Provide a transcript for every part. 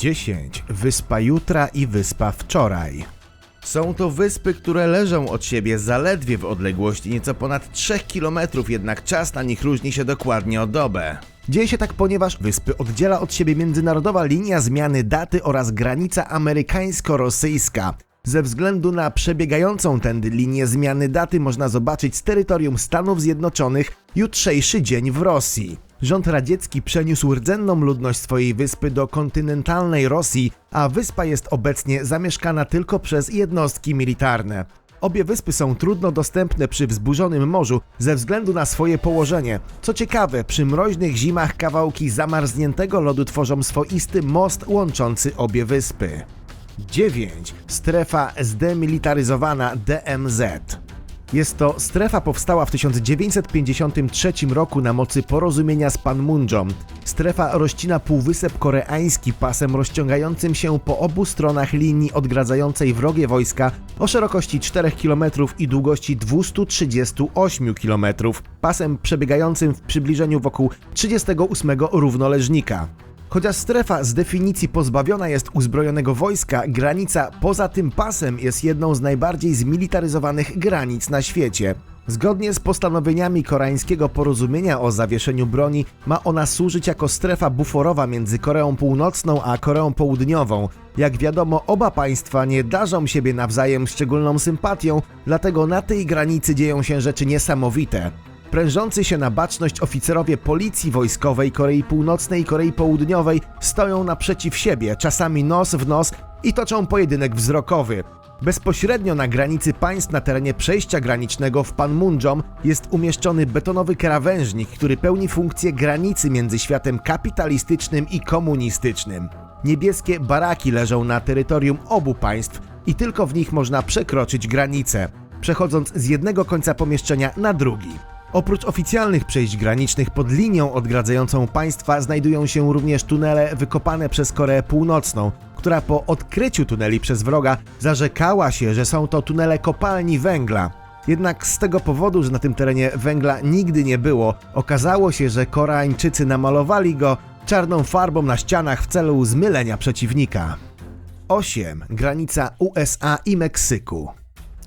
10. Wyspa jutra i wyspa wczoraj. Są to wyspy, które leżą od siebie zaledwie w odległości nieco ponad 3 km, jednak czas na nich różni się dokładnie o dobę. Dzieje się tak, ponieważ wyspy oddziela od siebie międzynarodowa linia zmiany daty oraz granica amerykańsko-rosyjska. Ze względu na przebiegającą tędy linię zmiany daty można zobaczyć z terytorium Stanów Zjednoczonych jutrzejszy dzień w Rosji. Rząd radziecki przeniósł rdzenną ludność swojej wyspy do kontynentalnej Rosji, a wyspa jest obecnie zamieszkana tylko przez jednostki militarne. Obie wyspy są trudno dostępne przy wzburzonym morzu ze względu na swoje położenie. Co ciekawe, przy mroźnych zimach kawałki zamarzniętego lodu tworzą swoisty most łączący obie wyspy. 9. Strefa zdemilitaryzowana DMZ. Jest to strefa powstała w 1953 roku na mocy porozumienia z Panmunjom. Strefa rozcina Półwysep Koreański pasem rozciągającym się po obu stronach linii odgradzającej wrogie wojska o szerokości 4 km i długości 238 km, pasem przebiegającym w przybliżeniu wokół 38 równoleżnika. Chociaż strefa z definicji pozbawiona jest uzbrojonego wojska, granica poza tym pasem jest jedną z najbardziej zmilitaryzowanych granic na świecie. Zgodnie z postanowieniami koreańskiego porozumienia o zawieszeniu broni, ma ona służyć jako strefa buforowa między Koreą Północną a Koreą Południową. Jak wiadomo, oba państwa nie darzą siebie nawzajem szczególną sympatią, dlatego na tej granicy dzieją się rzeczy niesamowite. Prężący się na baczność oficerowie policji wojskowej Korei Północnej i Korei Południowej stoją naprzeciw siebie, czasami nos w nos i toczą pojedynek wzrokowy. Bezpośrednio na granicy państw na terenie przejścia granicznego w Panmunjom jest umieszczony betonowy krawężnik, który pełni funkcję granicy między światem kapitalistycznym i komunistycznym. Niebieskie baraki leżą na terytorium obu państw i tylko w nich można przekroczyć granicę, przechodząc z jednego końca pomieszczenia na drugi. Oprócz oficjalnych przejść granicznych pod linią odgradzającą państwa znajdują się również tunele wykopane przez Koreę Północną, która po odkryciu tuneli przez wroga zarzekała się, że są to tunele kopalni węgla. Jednak z tego powodu, że na tym terenie węgla nigdy nie było, okazało się, że Koreańczycy namalowali go czarną farbą na ścianach w celu zmylenia przeciwnika. 8. Granica USA i Meksyku.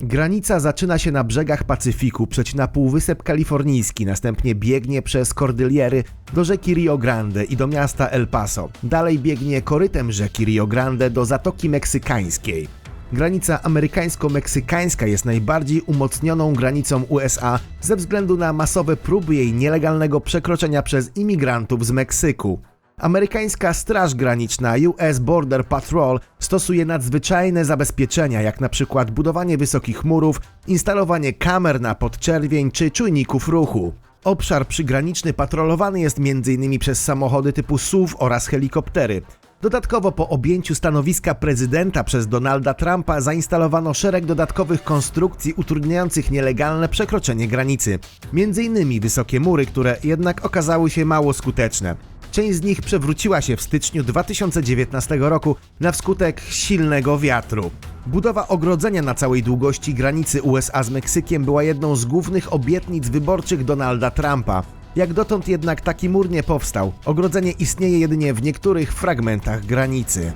Granica zaczyna się na brzegach Pacyfiku, przecina Półwysep Kalifornijski, następnie biegnie przez Kordyliery do rzeki Rio Grande i do miasta El Paso. Dalej biegnie korytem rzeki Rio Grande do Zatoki Meksykańskiej. Granica amerykańsko-meksykańska jest najbardziej umocnioną granicą USA ze względu na masowe próby jej nielegalnego przekroczenia przez imigrantów z Meksyku. Amerykańska Straż Graniczna US Border Patrol stosuje nadzwyczajne zabezpieczenia, jak na przykład budowanie wysokich murów, instalowanie kamer na podczerwień czy czujników ruchu. Obszar przygraniczny patrolowany jest m.in. przez samochody typu SUV oraz helikoptery. Dodatkowo po objęciu stanowiska prezydenta przez Donalda Trumpa zainstalowano szereg dodatkowych konstrukcji utrudniających nielegalne przekroczenie granicy. Między innymi wysokie mury, które jednak okazały się mało skuteczne. Część z nich przewróciła się w styczniu 2019 roku na wskutek silnego wiatru. Budowa ogrodzenia na całej długości granicy USA z Meksykiem była jedną z głównych obietnic wyborczych Donalda Trumpa. Jak dotąd jednak taki mur nie powstał. Ogrodzenie istnieje jedynie w niektórych fragmentach granicy.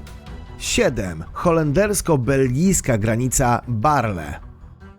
7. Holendersko-belgijska granica Barle.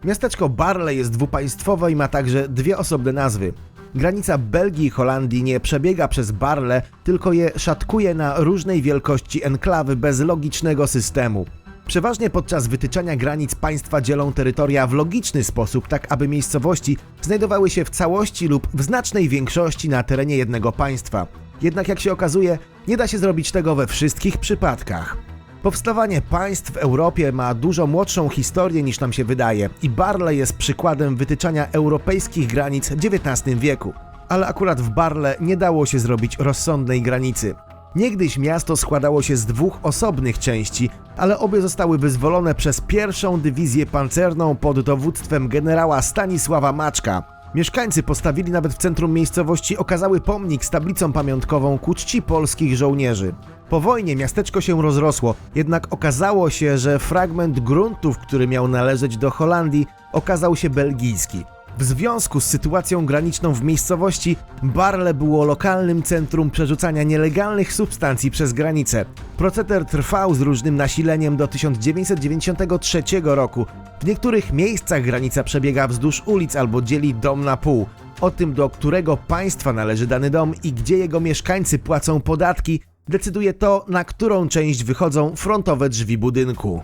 Miasteczko Barle jest dwupaństwowe i ma także dwie osobne nazwy. Granica Belgii i Holandii nie przebiega przez Barle, tylko je szatkuje na różnej wielkości enklawy bez logicznego systemu. Przeważnie podczas wytyczania granic państwa dzielą terytoria w logiczny sposób, tak aby miejscowości znajdowały się w całości lub w znacznej większości na terenie jednego państwa. Jednak jak się okazuje, nie da się zrobić tego we wszystkich przypadkach. Powstawanie państw w Europie ma dużo młodszą historię niż nam się wydaje i Barle jest przykładem wytyczania europejskich granic w XIX wieku. Ale akurat w Barle nie dało się zrobić rozsądnej granicy. Niegdyś miasto składało się z dwóch osobnych części, ale obie zostały wyzwolone przez pierwszą dywizję pancerną pod dowództwem generała Stanisława Maczka. Mieszkańcy postawili nawet w centrum miejscowości okazały pomnik z tablicą pamiątkową ku czci polskich żołnierzy. Po wojnie miasteczko się rozrosło, jednak okazało się, że fragment gruntów, który miał należeć do Holandii, okazał się belgijski. W związku z sytuacją graniczną w miejscowości, Barle było lokalnym centrum przerzucania nielegalnych substancji przez granicę. Proceder trwał z różnym nasileniem do 1993 roku. W niektórych miejscach granica przebiega wzdłuż ulic albo dzieli dom na pół. O tym, do którego państwa należy dany dom i gdzie jego mieszkańcy płacą podatki, decyduje to, na którą część wychodzą frontowe drzwi budynku.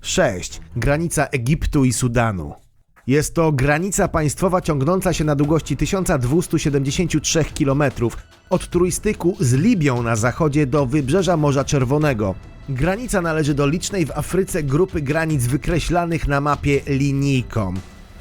6. Granica Egiptu i Sudanu. Jest to granica państwowa ciągnąca się na długości 1273 km od trójstyku z Libią na zachodzie do wybrzeża Morza Czerwonego. Granica należy do licznej w Afryce grupy granic wykreślanych na mapie linijką.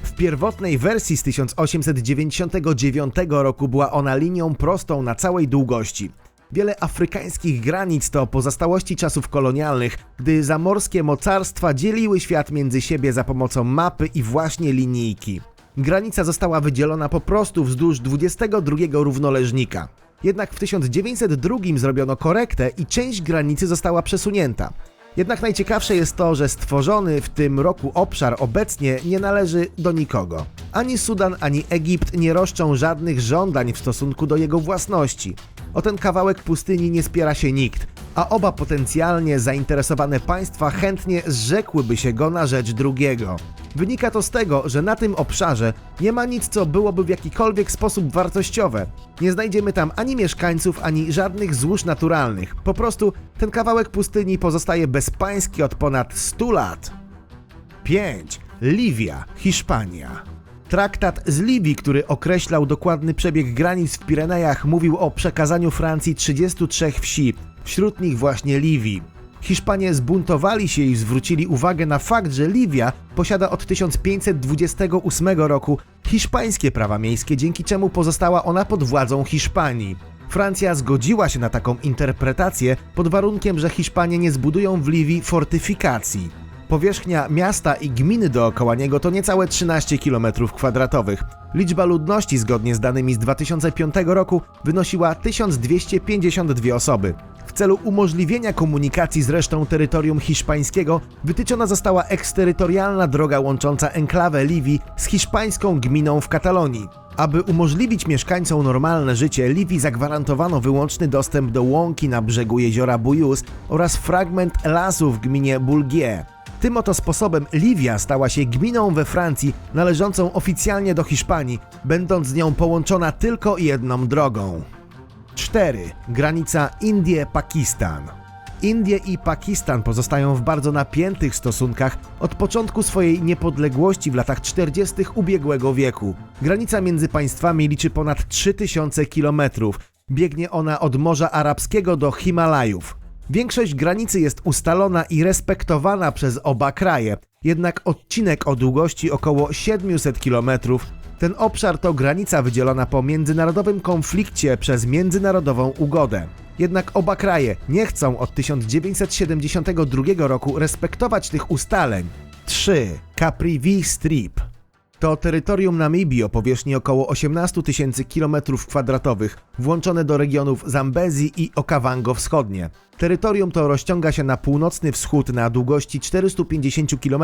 W pierwotnej wersji z 1899 roku była ona linią prostą na całej długości. Wiele afrykańskich granic to pozostałości czasów kolonialnych, gdy zamorskie mocarstwa dzieliły świat między siebie za pomocą mapy i właśnie linijki. Granica została wydzielona po prostu wzdłuż 22 równoleżnika. Jednak w 1902 zrobiono korektę i część granicy została przesunięta. Jednak najciekawsze jest to, że stworzony w tym roku obszar obecnie nie należy do nikogo. Ani Sudan, ani Egipt nie roszczą żadnych żądań w stosunku do jego własności. O ten kawałek pustyni nie spiera się nikt, a oba potencjalnie zainteresowane państwa chętnie zrzekłyby się go na rzecz drugiego. Wynika to z tego, że na tym obszarze nie ma nic, co byłoby w jakikolwiek sposób wartościowe. Nie znajdziemy tam ani mieszkańców, ani żadnych złóż naturalnych. Po prostu ten kawałek pustyni pozostaje bezpański od ponad 100 lat. 5. Liwia, Hiszpania. Traktat z Libii, który określał dokładny przebieg granic w Pirenejach, mówił o przekazaniu Francji 33 wsi, wśród nich właśnie Liwii. Hiszpanie zbuntowali się i zwrócili uwagę na fakt, że Liwia posiada od 1528 roku hiszpańskie prawa miejskie, dzięki czemu pozostała ona pod władzą Hiszpanii. Francja zgodziła się na taką interpretację pod warunkiem, że Hiszpanie nie zbudują w Liwii fortyfikacji. Powierzchnia miasta i gminy dookoła niego to niecałe 13 km2. Liczba ludności zgodnie z danymi z 2005 roku wynosiła 1252 osoby. W celu umożliwienia komunikacji z resztą terytorium hiszpańskiego wytyczona została eksterytorialna droga łącząca enklawę Liwii z hiszpańską gminą w Katalonii. Aby umożliwić mieszkańcom normalne życie, Liwii zagwarantowano wyłączny dostęp do łąki na brzegu jeziora Bujus oraz fragment lasu w gminie Bulgie. Tym oto sposobem Liwia stała się gminą we Francji należącą oficjalnie do Hiszpanii, będąc z nią połączona tylko jedną drogą. 4. Granica Indie-Pakistan. Indie i Pakistan pozostają w bardzo napiętych stosunkach od początku swojej niepodległości w latach 40. ubiegłego wieku. Granica między państwami liczy ponad 3000 km. Biegnie ona od Morza Arabskiego do Himalajów. Większość granicy jest ustalona i respektowana przez oba kraje, jednak odcinek o długości około 700 km ten obszar to granica wydzielona po międzynarodowym konflikcie przez międzynarodową ugodę. Jednak oba kraje nie chcą od 1972 roku respektować tych ustaleń. 3. Capri V Strip to terytorium Namibii o powierzchni około 18 tysięcy km2, włączone do regionów Zambezji i Okavango Wschodnie. Terytorium to rozciąga się na północny wschód na długości 450 km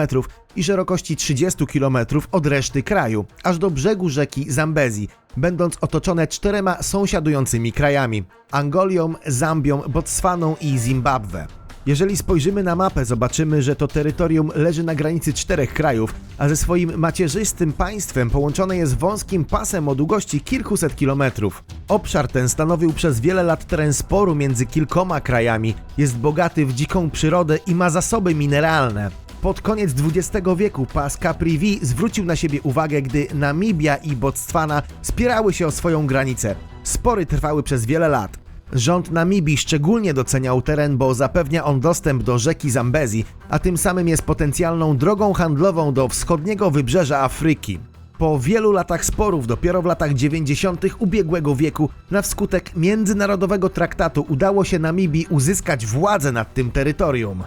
i szerokości 30 km od reszty kraju, aż do brzegu rzeki Zambezji, będąc otoczone czterema sąsiadującymi krajami Angolią, Zambią, Botswaną i Zimbabwe. Jeżeli spojrzymy na mapę, zobaczymy, że to terytorium leży na granicy czterech krajów, a ze swoim macierzystym państwem połączone jest wąskim pasem o długości kilkuset kilometrów. Obszar ten stanowił przez wiele lat teren sporu między kilkoma krajami, jest bogaty w dziką przyrodę i ma zasoby mineralne. Pod koniec XX wieku pas Capri V zwrócił na siebie uwagę, gdy Namibia i Botswana spierały się o swoją granicę. Spory trwały przez wiele lat. Rząd Namibii szczególnie doceniał teren, bo zapewnia on dostęp do rzeki Zambezi, a tym samym jest potencjalną drogą handlową do wschodniego wybrzeża Afryki. Po wielu latach sporów, dopiero w latach 90. ubiegłego wieku, na wskutek międzynarodowego traktatu udało się Namibii uzyskać władzę nad tym terytorium.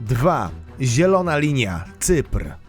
2. Zielona linia Cypr.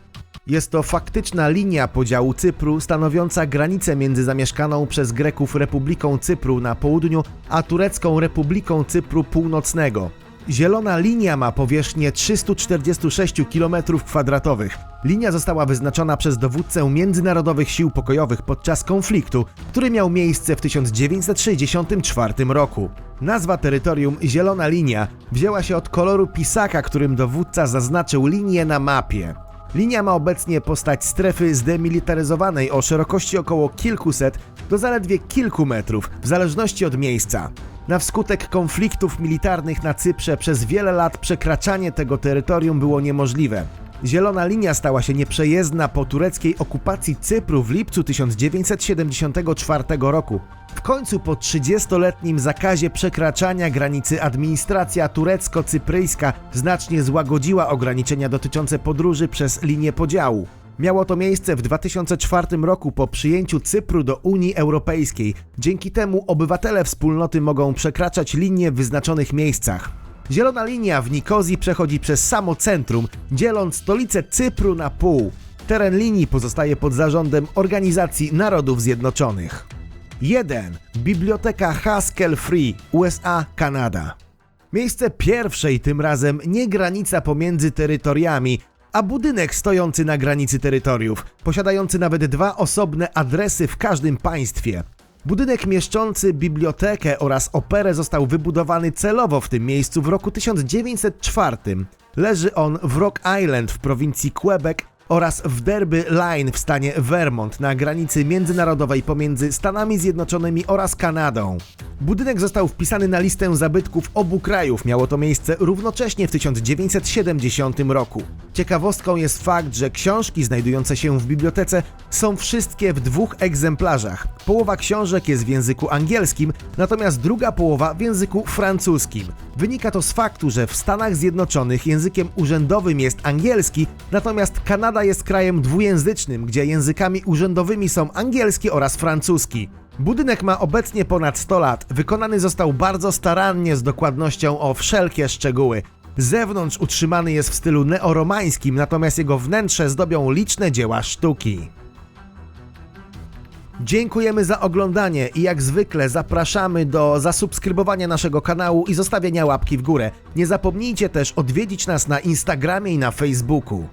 Jest to faktyczna linia podziału Cypru stanowiąca granicę między zamieszkaną przez Greków Republiką Cypru na południu, a turecką Republiką Cypru Północnego. Zielona linia ma powierzchnię 346 km2. Linia została wyznaczona przez dowódcę międzynarodowych sił pokojowych podczas konfliktu, który miał miejsce w 1964 roku. Nazwa terytorium Zielona Linia wzięła się od koloru pisaka, którym dowódca zaznaczył linię na mapie. Linia ma obecnie postać strefy zdemilitaryzowanej o szerokości około kilkuset do zaledwie kilku metrów, w zależności od miejsca. Na wskutek konfliktów militarnych na Cyprze przez wiele lat przekraczanie tego terytorium było niemożliwe. Zielona linia stała się nieprzejezdna po tureckiej okupacji Cypru w lipcu 1974 roku. W końcu po 30-letnim zakazie przekraczania granicy administracja turecko-cypryjska znacznie złagodziła ograniczenia dotyczące podróży przez linię podziału. Miało to miejsce w 2004 roku po przyjęciu Cypru do Unii Europejskiej. Dzięki temu obywatele wspólnoty mogą przekraczać linie w wyznaczonych miejscach. Zielona linia w Nikozji przechodzi przez samo centrum, dzieląc stolicę Cypru na pół. Teren linii pozostaje pod zarządem Organizacji Narodów Zjednoczonych. 1. Biblioteka Haskell Free, USA, Kanada. Miejsce pierwszej tym razem nie granica pomiędzy terytoriami, a budynek stojący na granicy terytoriów, posiadający nawet dwa osobne adresy w każdym państwie. Budynek mieszczący bibliotekę oraz operę został wybudowany celowo w tym miejscu w roku 1904. Leży on w Rock Island w prowincji Quebec oraz w Derby Line w stanie Vermont na granicy międzynarodowej pomiędzy Stanami Zjednoczonymi oraz Kanadą. Budynek został wpisany na listę zabytków obu krajów. Miało to miejsce równocześnie w 1970 roku. Ciekawostką jest fakt, że książki znajdujące się w bibliotece są wszystkie w dwóch egzemplarzach. Połowa książek jest w języku angielskim, natomiast druga połowa w języku francuskim. Wynika to z faktu, że w Stanach Zjednoczonych językiem urzędowym jest angielski, natomiast Kanada jest krajem dwujęzycznym, gdzie językami urzędowymi są angielski oraz francuski. Budynek ma obecnie ponad 100 lat. Wykonany został bardzo starannie z dokładnością o wszelkie szczegóły. Zewnątrz utrzymany jest w stylu neoromańskim, natomiast jego wnętrze zdobią liczne dzieła sztuki. Dziękujemy za oglądanie i jak zwykle zapraszamy do zasubskrybowania naszego kanału i zostawienia łapki w górę. Nie zapomnijcie też odwiedzić nas na Instagramie i na Facebooku.